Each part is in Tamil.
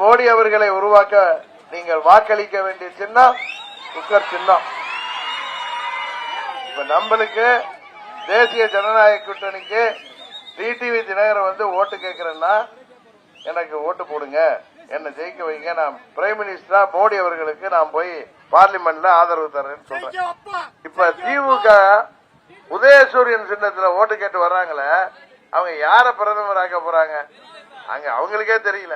மோடி அவர்களை உருவாக்க நீங்கள் வாக்களிக்க வேண்டிய சின்னம் குக்கர் சின்னம். இப்ப நம்மளுக்கு தேசிய ஜனநாயக கூட்டணிக்கு டிடிவி தினகரன் வந்து ஓட்டு கேட்கிறேன்னா எனக்கு ஓட்டு போடுங்க. என்ன ஜெயிக்க வைங்க. நான் பிரைம் மினிஸ்டரா மோடி அவர்களுக்கு நான் போய் பார்லிமெண்ட்ல ஆதரவு தரேன்னு சொல்றேன். இப்ப திமுக உதயசூரியன் சின்னத்துல ஓட்டு கேட்டு வர்றாங்களே அவங்க யார பிரதமர் ஆக்க போறாங்க? அங்க அவங்களுக்கே தெரியல.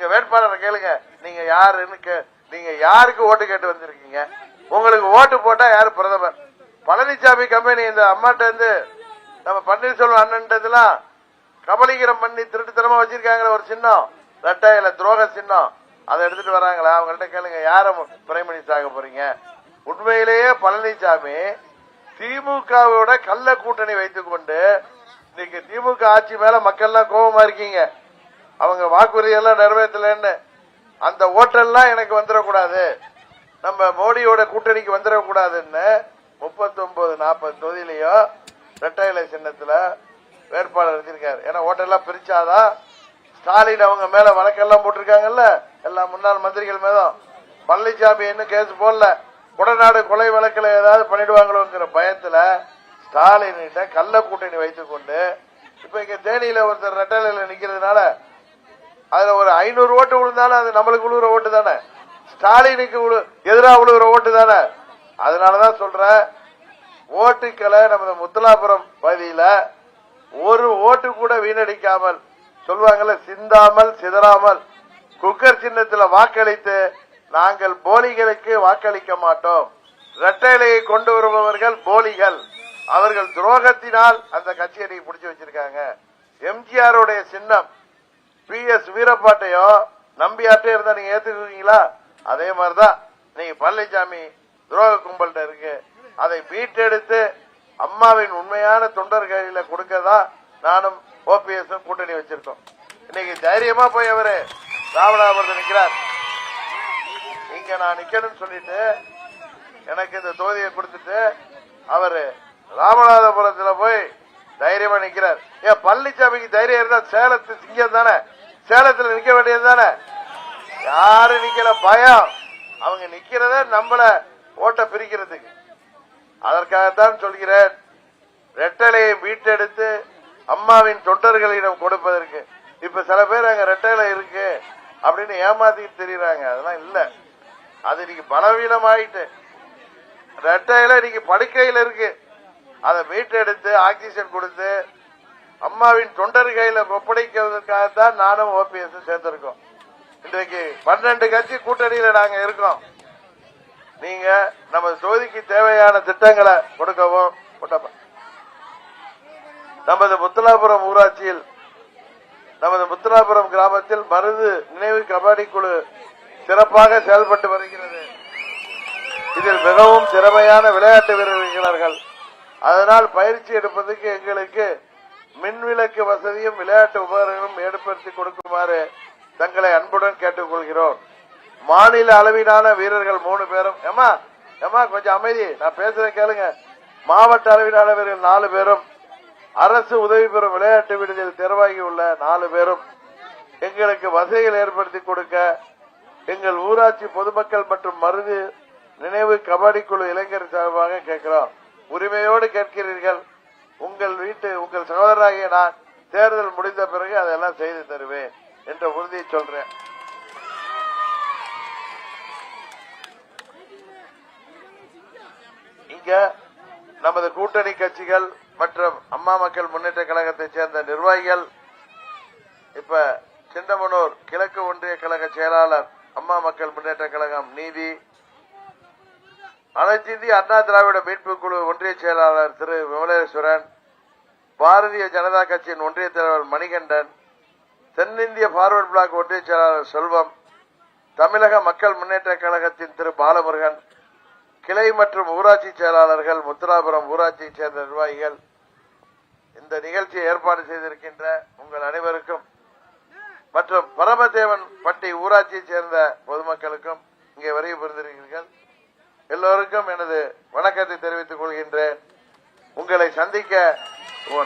இங்க வேட்பாளரை கேளுங்க. நீங்க யாருன்னு நீங்க யாருக்கு ஓட்டு கேட்டு வந்திருக்கீங்க? உங்களுக்கு ஓட்டு போட்டா யாரு பிரதமர்? பழனிசாமி கம்பெனி இந்த அம்மாட்ட இருந்து நம்ம பன்னீர்செல்வம் அண்ணன்ட்டதுலாம் கபலீகரம் பண்ணி திருட்டுத்தனமா வச்சிருக்காங்களே ஒரு சின்னம். ரெட்டையில துரோக சின்னம். அதை எடுத்துட்டு வராங்களா? அவங்கள்ட்ட கேளுங்க. யார பிரைம் மினிஸ்டர் ஆக போறீங்க? உண்மையிலேயே பழனிசாமி திமுகவோட கள்ள கூட்டணி வைத்துக் கொண்டு இன்னைக்கு திமுக ஆட்சி மேல மக்கள்லாம் கோபமா இருக்கீங்க. அவங்க வாக்குறுதி எல்லாம் நிறைவேற்றலன்னு அந்த ஓட்டெல்லாம் எனக்கு வந்துடக்கூடாது. நம்ம மோடியோட கூட்டணிக்கு வந்துடக்கூடாதுன்னு முப்பத்தி ஒன்பது நாற்பது தொகுதியிலையும் ரெட்டை இலை சின்னத்துல வேட்பாளர் வச்சிருக்காரு ஏன்னா ஓட்டெல்லாம் பிரிச்சாதான் ஸ்டாலின் அவங்க மேல வழக்கெல்லாம் போட்டிருக்காங்கல்ல? எல்லா முன்னாள் மந்திரிகள் மேலும் பழனிசாமி இன்னும் கேஸ் போடல. கொடநாடு கொலை வழக்கில் ஏதாவது பண்ணிடுவாங்களோங்கிற பயத்துல ஸ்டாலின் கிட்ட கள்ள கூட்டணி வைத்துக்கொண்டு இப்ப இங்க தேனியில ஒருத்தர் ரெட்டலையில நிக்கிறதுனால அதுல ஒரு ஐநூறு ஓட்டு விழுந்தாலும் அது நம்மளுக்கு விழுகிற ஓட்டு தானே? ஸ்டாலினுக்கு எதிராக விழுகிற ஓட்டு தானே? அதனாலதான் சொல்றேன் ஓட்டுக்களை நமது முத்தலாபுரம் பகுதியில ஒரு ஓட்டு கூட வீணடிக்காமல் சொல்லுவாங்கல்ல சிந்தாமல் சிதறாமல் குக்கர் சின்னத்தில் வாக்களித்து நாங்கள் போலிகளுக்கு வாக்களிக்க மாட்டோம். இரட்டைலையை கொண்டு வருபவர்கள் போலிகள். அவர்கள் துரோகத்தினால் அந்த கட்சியை பிடிச்சு வச்சிருக்காங்க. எம்ஜிஆருடைய சின்னம் பி எஸ் வீரப்பாட்டையோ நம்பியாட்டே இருந்தா நீங்க ஏத்துக்குவீங்களா அதே மாதிரிதான் நீங்க பழனிசாமி துரோக கும்பல்கிட்ட இருக்கு. அதை மீட்டெடுத்து அம்மாவின் உண்மையான தொண்டர் கையில கொடுக்கதான் நானும் ஓபிஎஸ் கூட்டணி வச்சிருக்கோம். இன்னைக்கு தைரியமா போய் அவரு ராமநாதபுரத்தில் நிக்கிறார். இங்க நான் நிக்கணும்னு சொல்லிட்டு எனக்கு இந்த தொகுதியை கொடுத்துட்டு அவரு ராமநாதபுரத்துல போய் தைரியமா நிக்கிறார். ஏன் பழனிசாமிக்கு தைரியம் இருந்தா சேலத்து சிங்கம் தானே? சேலத்தில் நிக்க வேண்டியது தானே? யாரு நிக்கல? பயம். அவங்க நிக்கிறத நம்மள ஓட்ட பிரிக்கிறதுக்கு. அதற்காகத்தான் சொல்கிறேன். ரெட்டலையை மீட்டெடுத்து அம்மாவின் தொண்டர்களிடம் கொடுப்பதற்கு. இப்ப சில பேர் அங்க ரெட்டலை இருக்கு அப்படின்னு ஏமாத்திட்டு தெரியுறாங்க. அதெல்லாம் இல்ல. அது இன்னைக்கு பலவீனம் ஆயிட்டு ரெட்டையில இன்னைக்கு படுக்கையில இருக்கு. அதை மீட்டெடுத்து ஆக்சிஜன் கொடுத்து அம்மாவின் தொண்டர் கையில ஒப்படைக்கிறதுக்காகத்தான் நானும் ஓபிஎஸ் சேர்ந்திருக்கோம். இன்றைக்கு பன்னெண்டு கட்சி கூட்டணியில நாங்க இருக்கோம். நீங்க நம்ம தொகுதிக்கு தேவையான திட்டங்களை கொடுக்கவும் நமது முத்தலாபுரம் ஊராட்சியில் நமது முத்தலாபுரம் கிராமத்தில் மருது நினைவு கபடி குழு சிறப்பாக செயல்பட்டு வருகிறது. இதில் மிகவும் திறமையான விளையாட்டு வீரர்கள். அதனால் பயிற்சி எடுப்பதற்கு எங்களுக்கு மின்விளக்கு வசதியும் விளையாட்டு உபகரணங்களும் ஏற்படுத்தி கொடுக்குமாறு தங்களை அன்புடன் கேட்டுக்கொள்கிறோம். மாநில அளவிலான வீரர்கள் மூணு பேரும். ஏமா ஏமா கொஞ்சம் அமைதி. நான் பேசுறேன் கேளுங்க. மாவட்ட அளவிலான வீரர்கள் நாலு பேரும். அரசு உதவி பெறும் விளையாட்டு விடுதியில் தேர்வாகி உள்ள நாலு பேரும். எங்களுக்கு வசதிகள் ஏற்படுத்தி கொடுக்க எங்கள் ஊராட்சி பொதுமக்கள் மற்றும் மருது நினைவு கபடி குழு இளைஞர் சார்பாக கேட்கிறோம். உரிமையோடு கேட்கிறீர்கள். உங்கள் வீட்டு உங்கள் சகோதராகிய நான் தேர்தல் முடிந்த பிறகு அதெல்லாம் செய்து தருவேன் என்ற உறுதியை சொல்றேன். இங்க நமது கூட்டணி கட்சிகள் மற்றும் அம்மா மக்கள் முன்னேற்ற கழகத்தை சேர்ந்த நிர்வாகிகள் இப்ப சிந்தமனூர் கிழக்கு ஒன்றிய கழக செயலாளர் அம்மா மக்கள் முன்னேற்ற கழகம் நீதி அனைத்து இந்திய அண்ணா திராவிட மீட்பு குழு ஒன்றிய செயலாளர் திரு விமலேஸ்வரன் பாரதிய ஜனதா கட்சியின் ஒன்றிய தலைவர் மணிகண்டன் தென்னிந்திய பார்வர்ட் பிளாக் ஒன்றிய செயலாளர் செல்வம் தமிழக மக்கள் முன்னேற்ற கழகத்தின் திரு பாலமுருகன் கிளை மற்றும் ஊராட்சி செயலாளர்கள் முத்துராபுரம் ஊராட்சியைச் சேர்ந்த நிர்வாகிகள். இந்த நிகழ்ச்சியை ஏற்பாடு செய்திருக்கின்ற உங்கள் அனைவருக்கும் மற்றும் பரமதேவன் பட்டி ஊராட்சியைச் சேர்ந்த பொதுமக்களுக்கும் இங்கே வருகை புரிந்திருக்கிறீர்கள். எல்லோருக்கும் எனது வணக்கத்தை தெரிவித்துக் கொள்கின்றேன். உங்களை சந்திக்க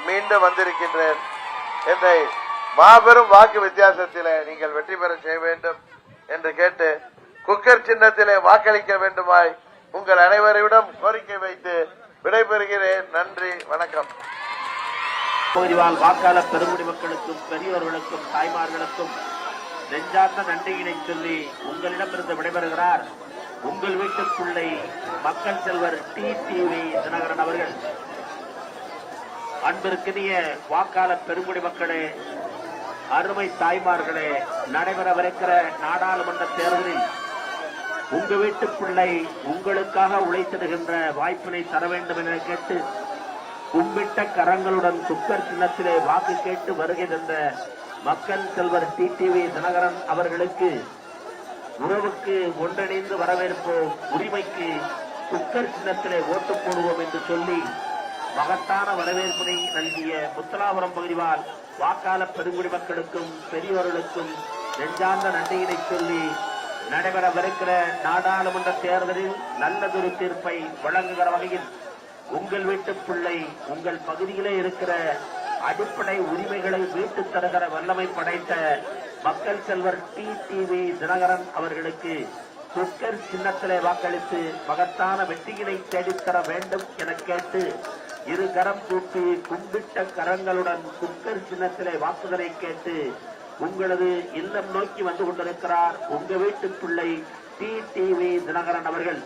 மீண்டும் வந்திருக்கின்றேன். என்னை மாபெரும் வாக்கு வித்தியாசத்திலே நீங்கள் வெற்றி பெற செய்ய வேண்டும் என்று கேட்டு குக்கர் சின்னத்திலே வாக்களிக்க வேண்டுமாய் உங்கள் அனைவரிடம் கோரிக்கை வைத்து விடைபெறுகிறேன். நன்றி வணக்கம். பகுதிவால் வாக்காளர் பெருமுடி மக்களுக்கும் பெரியோர்களுக்கும் தாய்மார்களுக்கும் நெஞ்சார்ந்த நன்றியினை சொல்லி உங்களிடமிருந்து விடைபெறுகிறார். உங்கள் வீட்டு பிள்ளை மக்கள் செல்வர் டி டிவி தினகரன் அவர்கள். அன்பிற்கினிய வாக்காளர் பெருங்குடி மக்களே அருமை தாய்மார்களே நடைபெறவிருக்கிற நாடாளுமன்ற தேர்தலில் உங்க வீட்டு பிள்ளை உங்களுக்காக உழைத்திடுகின்ற வாய்ப்பினை தர வேண்டும் என கேட்டு கும்பிட்ட கரங்களுடன் சுக்கர் சின்னத்திலே வாக்கு கேட்டு வருகை தந்த மக்கள் செல்வர் டிடிவி தினகரன் அவர்களுக்கு உறவுக்கு ஒன்றிணைந்து வரவேற்போம். உரிமைக்கு குக்கர் சின்னத்திலே ஓட்டு போடுவோம் என்று சொல்லி மகத்தான வரவேற்பினை நல்கிய முத்தலாபுரம் பகுதிவால் வாக்காள பெருங்குடி மக்களுக்கும் பெரியவர்களுக்கும் நெஞ்சார்ந்த நன்றியினை சொல்லி நடைபெறவிருக்கிற நாடாளுமன்ற தேர்தலில் நல்லதொரு தீர்ப்பை வழங்குகிற வகையில் உங்கள் வீட்டு பிள்ளை உங்கள் பகுதியிலே இருக்கிற அடிப்படை உரிமைகளை மீட்டுத் தருகிற வல்லமை படைத்த மக்கள் செல்வர் டி டிவி தினகரன் அவர்களுக்கு குக்கர் சின்னத்திலே வாக்களித்து மகத்தான வெற்றியினை தேடித்தர வேண்டும் என கேட்டு இரு கரம் கூட்டி கும்பிட்ட கரங்களுடன் குக்கர் சின்னத்திலே வாக்குதலை கேட்டு உங்களது இல்லம் நோக்கி வந்து கொண்டிருக்கிறார் உங்க வீட்டு பிள்ளை டி டிவி தினகரன் அவர்கள்.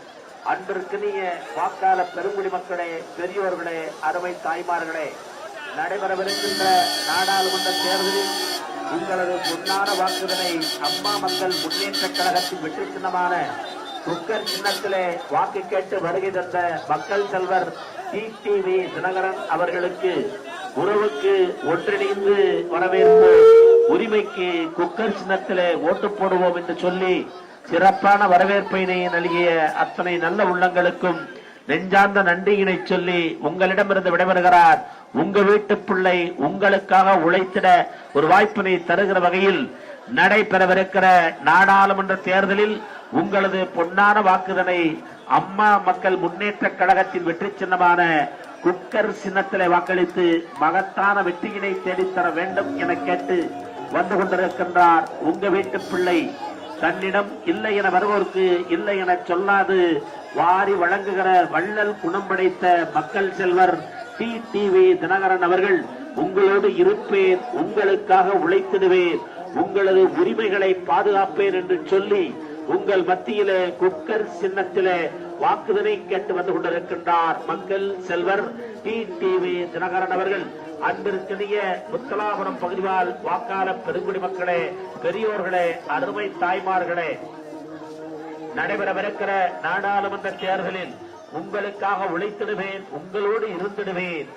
அன்பிற்கினிய வாக்காள பெருங்குடி மக்களே பெரியோர்களே அருமை தாய்மார்களே நடைபெறவிருக்கின்ற நாடாளுமன்ற தேர்தலில் உங்களது பொன்னான வாக்குதலை அம்மா மக்கள் முன்னேற்ற கழகத்தின் வெற்றி சின்னமான குக்கர் சின்னத்திலே வாக்கு கேட்டு வருகை தந்த மக்கள் செல்வர் டிடிவி தினகரன் அவர்களுக்கு உறவுக்கு ஒன்றிணைந்து வரவேற்பு. உரிமைக்கு குக்கர் சின்னத்திலே ஓட்டு போடுவோம் என்று சொல்லி சிறப்பான வரவேற்பினை நல்கிய அத்தனை நல்ல உள்ளங்களுக்கும் நெஞ்சார்ந்த நன்றியினை சொல்லி உங்களிடமிருந்து விடைபெறுகிறார் உங்க வீட்டு பிள்ளை உங்களுக்காக உழைத்திட ஒரு வாய்ப்பினை தருகிற வகையில் நடைபெறவிருக்கிற நாடாளுமன்ற தேர்தலில் உங்களது பொன்னான வாக்குதனை அம்மா மக்கள் முன்னேற்ற கழகத்தின் வெற்றி சின்னமான குக்கர் சின்னத்திலே வாக்களித்து மகத்தான வெற்றியினை தேடித்தர வேண்டும் என கேட்டு வந்து கொண்டிருக்கின்றார் உங்க வீட்டு பிள்ளை. தன்னிடம் இல்லை என வருவோருக்கு இல்லை என சொல்லாது. வாரி வழங்குகிற வள்ளல் குணம் படைத்த மக்கள் செல்வர் டி டிவி தினகரன் அவர்கள் உங்களோடு இருப்பேன் உங்களுக்காக உழைத்திடுவேன் உங்களது உரிமைகளை பாதுகாப்பேன் என்று சொல்லி உங்கள் மத்தியில குக்கர் சின்னத்தில வாக்குதலை கேட்டு வந்து கொண்டிருக்கின்றார் மக்கள் செல்வர் டி டிவி தினகரன் அவர்கள். அன்பிற்கினிய முத்தலாபுரம் பகுதிவால் வாக்காளர் பெருங்குடி மக்களே பெரியோர்களே அருமை தாய்மார்களே நடைபெறவிருக்கிற நாடாளுமன்ற தேர்தலில் உங்களுக்காக உழைத்திடுவேன் உங்களோடு இருந்திடுவேன்.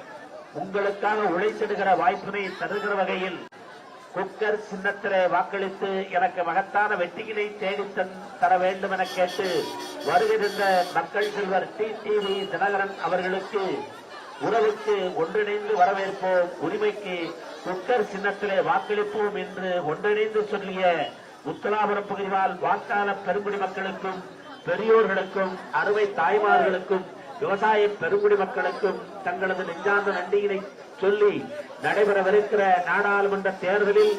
உங்களுக்காக உழைத்திடுகிற வாய்ப்பினை தருகிற வகையில் குக்கர் சின்னத்திலே வாக்களித்து எனக்கு மகத்தான வெற்றியினை தேடி தர வேண்டும் என கேட்டு வருகின்ற மக்கள் செல்வர் டி டிவி தினகரன் அவர்களுக்கு உறவுக்கு ஒன்றிணைந்து வரவேற்போம். உரிமைக்கு குக்கர் சின்னத்திலே வாக்களிப்போம் என்று ஒன்றிணைந்து சொல்லிய உத்தலாபுரம் பகுதிவால் வாக்காளர் பெருங்குடி மக்களுக்கும் பெரியோர்களுக்கும் அறுவை தாய்மார்களுக்கும் விவசாய பெருங்குடி மக்களுக்கும் தங்களது நெஞ்சார்ந்த நன்றியினை சொல்லி நடைபெறவிருக்கிற நாடாளுமன்ற தேர்தலில்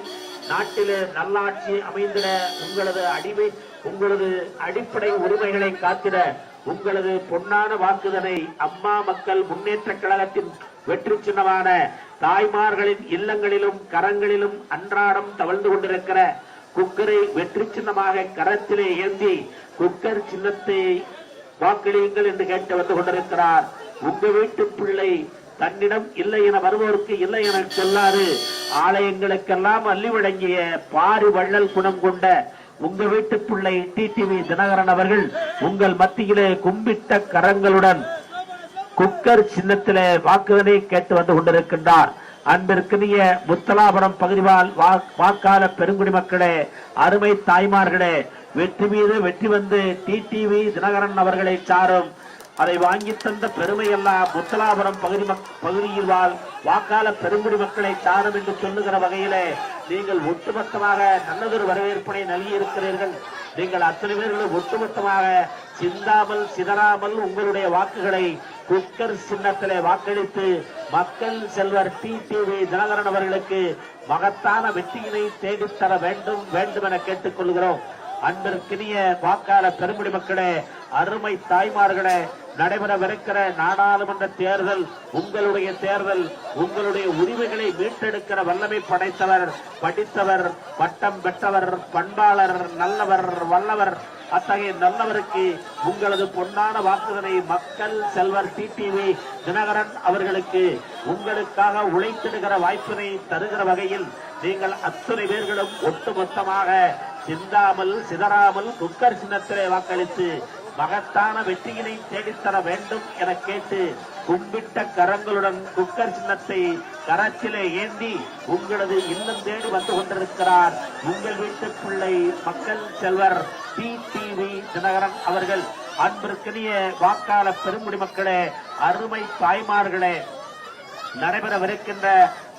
நாட்டிலே நல்லாட்சி அமைந்திட உங்களது அடிமை உங்களது அடிப்படை உரிமைகளை காத்திட உங்களது பொன்னான வாக்குதனை அம்மா மக்கள் முன்னேற்ற கழகத்தின் வெற்றி சின்னமான தாய்மார்களின் இல்லங்களிலும் கரங்களிலும் அன்றாடம் தவழ்ந்து கொண்டிருக்கிற குக்கரை வெற்றி சின்னமாக கரத்திலே ஏந்தி குக்கர் சின்னத்தை வாக்களியுங்கள் என்று கேட்டு வந்து கொண்டிருக்கிறார். உங்க வீட்டு பிள்ளை தன்னிடம் இல்லை என வருவோருக்கு இல்லை என சொல்லாது ஆலயங்களுக்கெல்லாம் அள்ளி வழங்கிய பாரி வள்ளல் குணம் கொண்ட உங்க வீட்டு பிள்ளை டிடிவி தினகரன் அவர்கள் உங்கள் மத்தியிலே கும்பிட்ட கரங்களுடன் குக்கர் சின்னத்திலே வாக்குதலை கேட்டு வந்து கொண்டிருக்கின்றார். அன்பிற்குரிய முத்தலாபுரம் பகுதிவால் வா- பெருங்குடி மக்களே அருமை தாய்மார்களே வெற்றி மீது வெற்றி வந்து டிடிவி தினகரன் அவர்களை சாரும் அதை வாங்கி தந்த பெருமையெல்லாம் முத்தலாபுரம் பகுதி மக்- பகுதியில் வாழ் வாக்காள பெருங்குடி மக்களை சாரும் என்று சொல்லுகிற வகையிலே நீங்கள் ஒட்டுமொத்தமாக நல்லதொரு வரவேற்பினை நல்கியிருக்கிறீர்கள். நீங்கள் அத்தனை பேர்களும் ஒட்டுமொத்தமாக சிந்தாமல் சிதறாமல் உங்களுடைய வாக்குகளை குக்கர் சின்னத்திலே வாக்களித்து மக்கள் செல்வர் டி டிவி தினகரன் அவர்களுக்கு மகத்தான வெற்றியினை தேடித்தர வேண்டும் வேண்டும் என கேட்டுக் கொள்கிறோம் அன்பிற்கினிய வாக்காளர் பெருமுடி மக்களே அருமை தாய்மார்களே நடைபெறவிருக்கிற நாடாளுமன்ற தேர்தல் உங்களுடைய தேர்தல் உங்களுடைய உரிமைகளை மீட்டெடுக்கிற வல்லமை படைத்தவர் படித்தவர் பட்டம் பெற்றவர் பண்பாளர் நல்லவர் வல்லவர் அத்தகைய நல்லவருக்கு உங்களது பொன்னான வாக்குதலை மக்கள் செல்வர் டிடிவி தினகரன் அவர்களுக்கு உங்களுக்காக உழைத்திடுகிற வாய்ப்பினை தருகிற வகையில் நீங்கள் அத்தனை பேர்களும் ஒட்டுமொத்தமாக சிந்தாமல் சிதறாமல் குக்கர் சின்னத்திலே வாக்களித்து மகத்தான வெற்றியினை தேடித்தர வேண்டும் என கேட்டு கும்பிட்ட கரங்களுடன் குக்கர் சின்னத்தை கரத்திலே ஏந்தி உங்களது இல்லம் தேடி வந்து கொண்டிருக்கிறார். உங்கள் வீட்டு பிள்ளை மக்கள் செல்வர் டி டிவி தினகரன் அவர்கள் அன்பிற்கினிய வாக்காள பெருங்குடி மக்களே அருமை தாய்மார்களே நடைபெறவிருக்கின்ற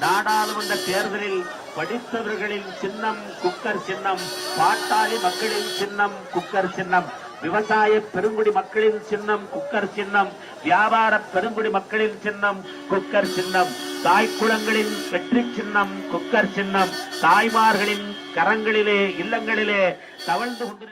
நாடாளுமன்ற தேர்தலில் படித்தவர்களின் சின்னம் குக்கர் சின்னம் பாட்டாளி மக்களின் சின்னம் குக்கர் சின்னம் விவசாய பெருங்குடி மக்களின் சின்னம் குக்கர் சின்னம் வியாபார பெருங்குடி மக்களின் சின்னம் குக்கர் சின்னம் தாய் குளங்களின் வெற்றி சின்னம் குக்கர் சின்னம் தாய்மார்களின் கரங்களிலே இல்லங்களிலே தவழ்ந்து கொண்டிருக்க